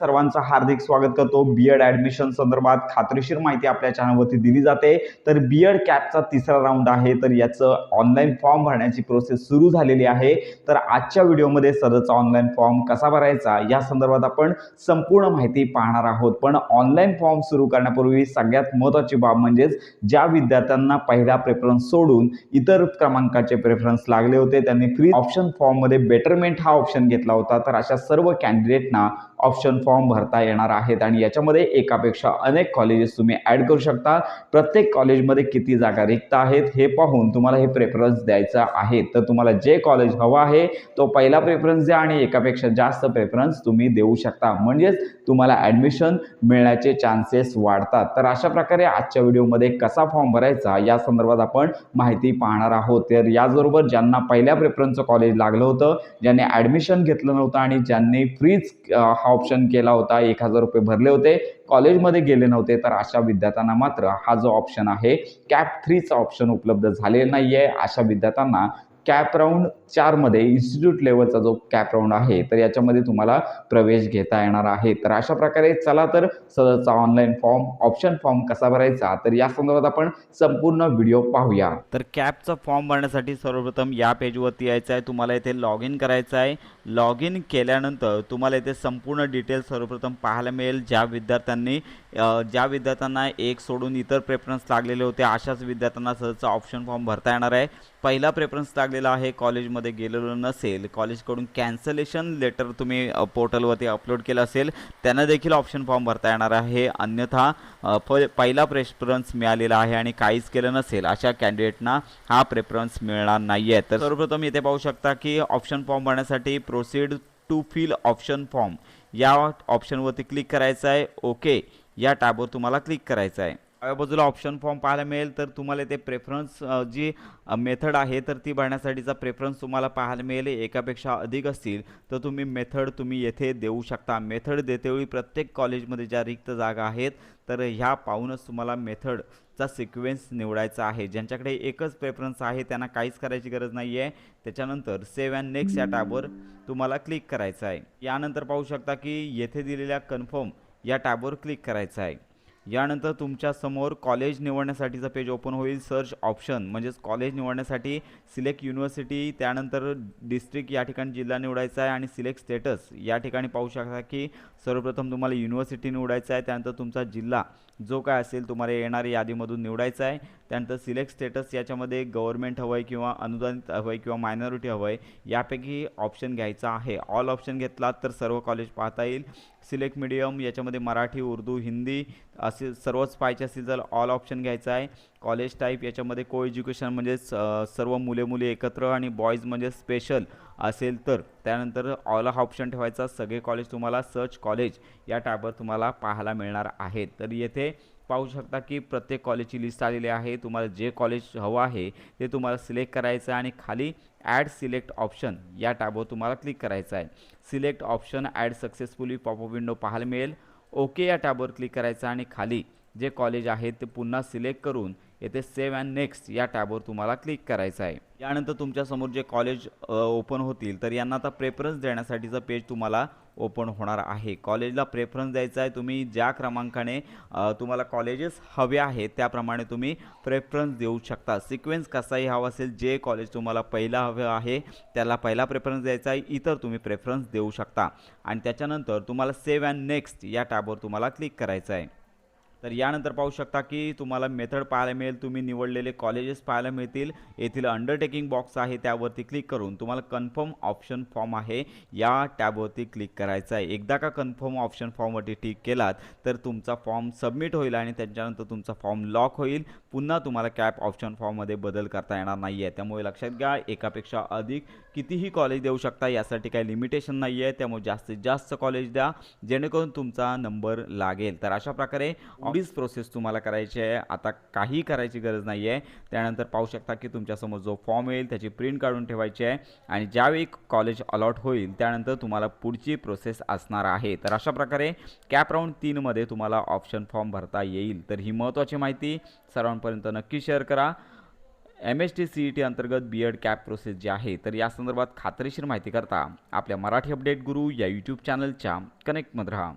सर्वांचं हार्दिक स्वागत करतो. बी एड ऍडमिशन संदर्भात खात्रीशीर माहिती आपल्या चॅनलवरती दिली जाते. तर बीएड कॅपचा तिसरा राऊंड आहे. तर याचं ऑनलाईन फॉर्म भरण्याची प्रोसेस सुरू झालेली आहे. तर आजच्या व्हिडिओमध्ये सदरचा ऑनलाईन फॉर्म कसा भरायचा या संदर्भात आपण संपूर्ण माहिती पाहणार आहोत. पण ऑनलाईन फॉर्म सुरू करण्यापूर्वी सगळ्यात महत्त्वाची बाब म्हणजेच ज्या विद्यार्थ्यांना पहिला प्रेफरन्स सोडून इतर क्रमांकाचे प्रेफरन्स लागले होते त्यांनी फ्री ऑप्शन फॉर्ममध्ये बेटरमेंट हा ऑप्शन घेतला होता. तर अशा सर्व कॅन्डिडेटना ऑप्शन फॉर्म भरता येणार आहेत आणि याच्यामध्ये एकापेक्षा अनेक कॉलेजेस तुम्ही ॲड करू शकता. प्रत्येक कॉलेजमध्ये किती जागा रिक्त आहेत हे पाहून तुम्हाला हे प्रेफरन्स द्यायचं आहे. तर तुम्हाला जे कॉलेज हवं आहे तो पहिला प्रेफरन्स द्या आणि एकापेक्षा जास्त प्रेफरन्स तुम्ही देऊ शकता. म्हणजेच तुम्हाला ॲडमिशन मिळण्याचे चान्सेस वाढतात. तर अशा प्रकारे आजच्या व्हिडिओमध्ये कसा फॉर्म भरायचा या संदर्भात आपण माहिती पाहणार आहोत. तर याचबरोबर ज्यांना पहिल्या प्रेफरन्सचं कॉलेज लागलं होतं ज्यांनी ॲडमिशन घेतलं नव्हतं आणि ज्यांनी फ्रीज हा ऑप्शन केला होता एक हजार रुपये भरले होते. कॉलेजमध्ये गेले नव्हते तर अशा विद्यार्थ्यांना मात्र हा जो ऑप्शन आहे कॅप थ्रीचा ऑप्शन उपलब्ध झालेला नाही आहे अशा विद्यार्थ्यांना कॅप राऊंड चारमध्ये इन्स्टिट्यूट लेवलचा जो कॅप राऊंड आहे तर याच्यामध्ये तुम्हाला प्रवेश घेता येणार आहे. तर अशा प्रकारे चला तर सदरचा ऑनलाईन फॉर्म ऑप्शन फॉर्म कसा भरायचा तर या संदर्भात आपण संपूर्ण व्हिडिओ पाहूया. तर कॅपचा फॉर्म भरण्यासाठी सर्वप्रथम या पेजवरती यायचं आहे. तुम्हाला इथे लॉग इन करायचं आहे. लॉग इन केल्यानंतर तुम्हाला इथे संपूर्ण डिटेल्स सर्वप्रथम पाहायला मिळेल. ज्या विद्यार्थ्यांनी ज्या विद्यार्थ्यांना एक सोडून इतर प्रेफरन्स लागलेले होते अशाच विद्यार्थ्यांना सहजचा ऑप्शन फॉर्म भरता येणार आहे. पहिला प्रेफरन्स लागलेला आहे कॉलेजमध्ये गेलेलो नसेल कॉलेजकडून कॅन्सलेशन लेटर तुम्ही पोर्टलवरती अपलोड केलं असेल त्यांना देखील ऑप्शन फॉर्म भरता येणार आहे. अन्यथा प पहिला प्रेफरन्स मिळालेला आहे आणि काहीच केलं नसेल अशा कॅन्डिडेटना हा प्रेफरन्स मिळणार नाही आहे तर सर्वप्रथम इथे पाहू शकता की ऑप्शन फॉर्म भरण्यासाठी proceed to fill option form या ऑप्शनवरती क्लिक करायचं आहे. ओके या टॅबवर तुम्हाला क्लिक करायचं आहे. डाव्या बाजूला ऑप्शन फॉर्म पाहायला मिळेल तर तुम्हाला ते प्रेफरन्स जी मेथड आहे तर ती भरण्यासाठीचा प्रेफरन्स तुम्हाला पाहायला मिळेल. एकापेक्षा अधिक असतील तर तुम्ही मेथड तुम्ही येथे देऊ शकता. मेथड देतेवेळी प्रत्येक कॉलेजमध्ये ज्या रिक्त जागा आहेत तर ह्या पाहूनच तुम्हाला मेथडचा सिक्वेन्स निवडायचा आहे. ज्यांच्याकडे एकच प्रेफरन्स आहे त्यांना काहीच करायची गरज नाही आहे त्याच्यानंतर सेव्ह अँड नेक्स्ट या टॅबवर तुम्हाला क्लिक करायचं आहे. यानंतर पाहू शकता की येथे दिलेल्या कन्फर्म या टॅबवर क्लिक करायचं आहे. यानंतर तुमच्यासमोर कॉलेज निवडण्यासाठीचं पेज ओपन होईल. सर्च ऑप्शन म्हणजेच कॉलेज निवडण्यासाठी सिलेक्ट युनिव्हर्सिटी त्यानंतर डिस्ट्रिक्ट या ठिकाणी जिल्हा निवडायचा आहे आणि सिलेक्ट स्टेटस या ठिकाणी पाहू शकता की सर्वप्रथम तुम्हाला युनिव्हर्सिटी निवडायचं आहे. त्यानंतर तुमचा जिल्हा जो काय असेल तुम्हाला येणाऱ्या यादीमधून निवडायचा आहे. त्यानंतर सिलेक्ट स्टेटस याच्यामध्ये गव्हर्नमेंट हवं आहे किंवा अनुदानित हवं आहे किंवा मायनॉरिटी हवं आहे यापैकी ऑप्शन घ्यायचा आहे. ऑल ऑप्शन घेतलात तर सर्व कॉलेज पाहता येईल. सिलेक्ट मीडियम याच्यामध्ये मराठी उर्दू हिंदी असे सर्वच पाहिजे असतील तर ऑल ऑप्शन घ्यायचा आहे. कॉलेज टाईप याच्यामध्ये को एज्युकेशन म्हणजेच सर्व मुले मुली एकत्र आणि बॉईज म्हणजे स्पेशल असेल तर. त्यानंतर ऑल हा ऑप्शन ठेवायचा. सगळे कॉलेज तुम्हाला सर्च कॉलेज या टॅबवर तुम्हाला पाहायला मिळणार आहेत तर येथे पाहू शकता की प्रत्येक कॉलेजची लिस्ट आलेली आहे. तुम्हाला जे कॉलेज हवं आहे ते तुम्हाला सिलेक्ट करायचं आहे आणि खाली ॲड सिलेक्ट ऑप्शन या टॅबवर तुम्हाला क्लिक करायचं आहे. Select option add successfully popup window पाहायला मिळेल. ओके या टॅबवर क्लिक करायचं आणि खाली जे कॉलेज आहे ते पुन्हा सिलेक्ट करून येथे सेव्ह अँड नेक्स्ट या टॅबवर तुम्हाला क्लिक करायचं आहे. यानंतर तुमच्यासमोर जे कॉलेज ओपन होतील तर यांना आता प्रेफरन्स देण्यासाठीचं पेज तुम्हाला ओपन होणार आहे. कॉलेजला प्रेफरन्स द्यायचा आहे तुम्ही ज्या क्रमांकाने तुम्हाला कॉलेजेस हवे आहेत त्याप्रमाणे तुम्ही प्रेफरन्स देऊ शकता. सिक्वेन्स कसाही हवा असेल जे कॉलेज तुम्हाला पहिला हवं आहे त्याला पहिला प्रेफरन्स द्यायचा आहे इतर तुम्ही प्रेफरन्स देऊ शकता. आणि त्याच्यानंतर तुम्हाला सेव्ह अँड नेक्स्ट या टॅबवर तुम्हाला क्लिक करायचं आहे. तर यानंतर पाहू शकता की तुम्हाला मेथड पाहायला मिळेल. तुम्ही निवडलेले कॉलेजेस पाहायला मिळतील. येथील अंडरटेकिंग बॉक्स आहे त्यावरती क्लिक करून तुम्हाला कन्फर्म ऑप्शन फॉर्म आहे. या टॅबवरती क्लिक करायचं आहे. एकदा का कन्फर्म ऑप्शन फॉर्मवरती टिक केलात तर तुमचा फॉर्म सबमिट होईल आणि त्याच्यानंतर तुमचा फॉर्म लॉक होईल. पुन्हा तुम्हाला कॅप ऑप्शन फॉर्ममध्ये बदल करता येणार नाही आहे त्यामुळे लक्षात घ्या एकापेक्षा अधिक कितीही कॉलेज देऊ शकता यासाठी काही लिमिटेशन नाही आहे त्यामुळे जास्तीत जास्त कॉलेज द्या जेणेकरून तुमचा नंबर लागेल. तर अशा प्रकारे एवढीच प्रोसेस तुम्हाला करायची आहे. आता काही करायची गरज नाही आहे त्यानंतर पाहू शकता की तुमच्यासमोर जो फॉर्म येईल त्याची प्रिंट काढून ठेवायची आहे. आणि ज्यावेळी कॉलेज अलॉट होईल त्यानंतर तुम्हाला पुढची प्रोसेस असणार आहे. तर अशा प्रकारे कॅप राऊंड तीनमध्ये तुम्हाला ऑप्शन फॉर्म भरता येईल. तर ही महत्त्वाची माहिती सर्वांपर्यंत नक्की शेअर करा. M S T C E T अंतर्गत बी एड कॅप प्रोसेस जी आहे तर या संदर्भात खात्रीशीर माहिती करता आपल्या मराठी अपडेट गुरु या यूट्यूब चॅनलच्या कनेक्टमध्ये राहा.